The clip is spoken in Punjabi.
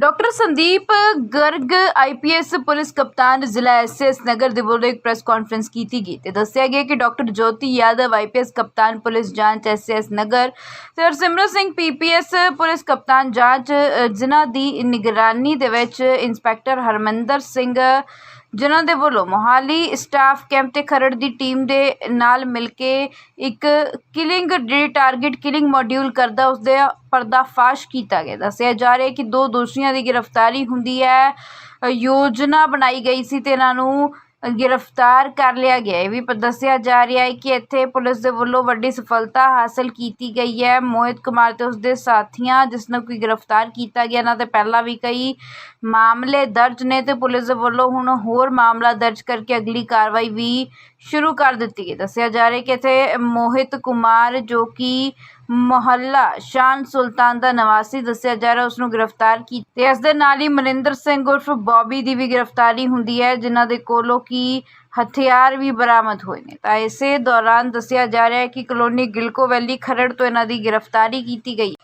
Doctor Sandeep Garg IPS police ਕਪਤਾਨ, ਜ਼ਿਲ੍ਹਾ ਐਸਐਸ ਨਗਰ ਦੇ ਵੱਲੋਂ ਇੱਕ ਪ੍ਰੈਸ ਕਾਨਫਰੰਸ ਕੀਤੀ ਗਈ ਤੇ ਦੱਸਿਆ ਗਿਆ ਕਿ ਡਾਕਟਰ ਜੋਤੀ ਯਾਦਵ ਆਈਪੀਐਸ ਕਪਤਾਨ, ਪੁਲਿਸ ਜਾਂਚ ਐਸਐਸ ਨਗਰ ਤੇ ਹਰਸਿਮਰਤ ਸਿੰਘ ਪੀਪੀਐਸ ਪੁਲਿਸ ਕਪਤਾਨ ਜਾਂਚ ਜਿਨ੍ਹਾਂ ਦੀ ਨਿਗਰਾਨੀ ਦੇ ਵਿੱਚ ਇੰਸਪੈਕਟਰ ਹਰਮੰਦਰ ਸਿੰਘ ਜਿਨ੍ਹਾਂ ਦੇ ਵੱਲੋਂ ਮੋਹਾਲੀ ਸਟਾਫ ਕੈਂਪ ਤੇ ਖਰੜ ਦੀ ਟੀਮ ਦੇ ਨਾਲ ਮਿਲ ਕੇ ਇੱਕ ਕਿਲਿੰਗ ਜਿਹੜੀ ਟਾਰਗੇਟ ਕਿਲਿੰਗ ਮੋਡਿਊਲ ਕਰਦਾ ਉਸਦੇ ਪਰਦਾਫਾਸ਼ ਕੀਤਾ ਗਿਆ। ਦੱਸਿਆ ਜਾ ਰਿਹਾ ਕਿ ਦੋ ਦੋਸ਼ੀਆਂ ਦੀ ਗ੍ਰਿਫਤਾਰੀ ਹੁੰਦੀ ਹੈ। ਯੋਜਨਾ ਬਣਾਈ ਗਈ ਸੀ ਤੇ ਇਹਨਾਂ ਨੂੰ ਗ੍ਰਿਫਤਾਰ ਕਰ ਲਿਆ ਗਿਆ। ਇਹ ਵੀ ਦੱਸਿਆ ਜਾ ਰਿਹਾ ਹੈ ਕਿ ਇੱਥੇ ਪੁਲਿਸ ਦੇ ਵੱਲੋਂ ਵੱਡੀ ਸਫਲਤਾ ਹਾਸਲ ਕੀਤੀ ਗਈ ਹੈ। ਮੋਹਿਤ ਕੁਮਾਰ ਤੇ ਉਸਦੇ ਸਾਥੀਆਂ, ਜਿਸ ਨੂੰ ਕੋਈ ਗ੍ਰਿਫਤਾਰ ਕੀਤਾ ਗਿਆ, ਇਹਨਾਂ ਤੇ ਪਹਿਲਾਂ ਵੀ ਕਈ ਮਾਮਲੇ ਦਰਜ ਨੇ ਤੇ ਪੁਲਿਸ ਦੇ ਵੱਲੋਂ ਹੁਣ ਹੋਰ ਮਾਮਲਾ ਦਰਜ ਕਰਕੇ ਅਗਲੀ ਕਾਰਵਾਈ ਵੀ ਸ਼ੁਰੂ ਕਰ ਦਿੱਤੀ ਗਈ। ਦੱਸਿਆ ਜਾ ਰਿਹਾ ਕਿ ਇੱਥੇ ਮੋਹਿਤ ਕੁਮਾਰ, ਜੋ ਕਿ ਮੁਹੱਲਾ ਸ਼ਾਨ ਸੁਲਤਾਨ ਦਾ ਨਿਵਾਸੀ ਦੱਸਿਆ ਜਾ ਰਿਹਾ ਉਸ ਨੂੰ ਗ੍ਰਿਫਤਾਰ ਕੀਤਾ ਇਸ ਦੇ ਨਾਲ ਹੀ ਮਨਿੰਦਰ ਸਿੰਘ ਉਰਫ ਬੌਬੀ ਦੀ ਵੀ ਗ੍ਰਿਫਤਾਰੀ ਹੁੰਦੀ ਹੈ, ਜਿਨ੍ਹਾਂ ਦੇ ਕੋਲੋਂ ਕੀ ਹਥਿਆਰ ਵੀ ਬਰਾਮਦ ਹੋਏ ਨੇ। ਤਾਂ ਇਸੇ ਦੌਰਾਨ ਦੱਸਿਆ ਜਾ ਰਿਹਾ ਹੈ ਕਿ ਕਲੋਨੀ ਗਿਲਕੋ ਵੈਲੀ ਖਰੜ ਤੋਂ ਇਹਨਾਂ ਦੀ ਗ੍ਰਿਫਤਾਰੀ ਕੀਤੀ ਗਈ